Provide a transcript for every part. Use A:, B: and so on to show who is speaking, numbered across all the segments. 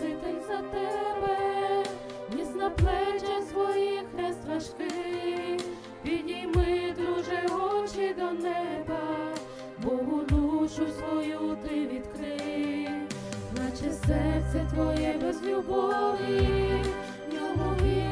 A: Спаситель за тебе, ніс на плечі своїх хрест важкий, підійми, друже, очі до неба, Богу душу свою ти відкрий, наче серце твоє без любові, ньому віри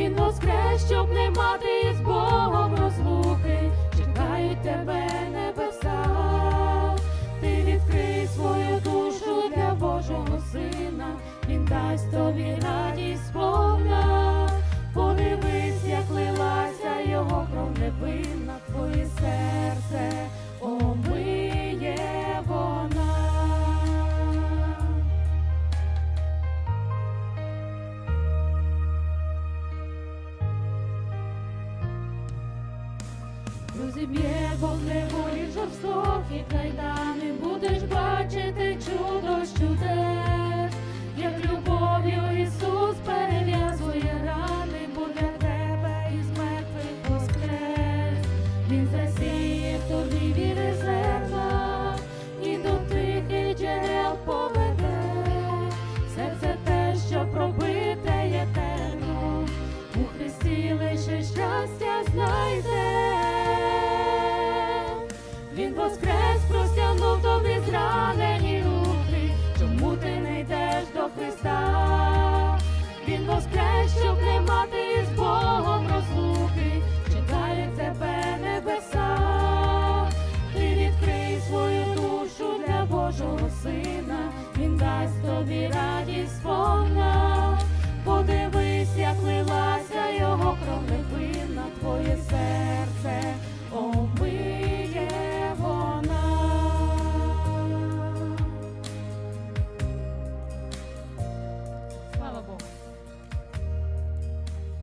A: Він воскрес, щоб не мати із Богом розлуки, чекають тебе небеса. Ти відкрий свою душу для Божого Сина, Він дасть тобі радість Розіб'є вогневої жорстокі кайдани, будеш бачити чудо чудес, як любов'ю Ісус перев'язує рани, буде тебе із мертвих воскрес. Він засіє в тобі віри зерна, і до тихих джерел поведе. Серце те, що пробите є темно, у Христі лише щастя знайде. Воскрес, простягнув тобі зранені руки, чому ти не йдеш до Христа? Він воскрес, щоб не мати з Богом розлуки, чекає тебе небеса. Ти відкрий свою душу для Божого Сина, Він дасть тобі радість сповна.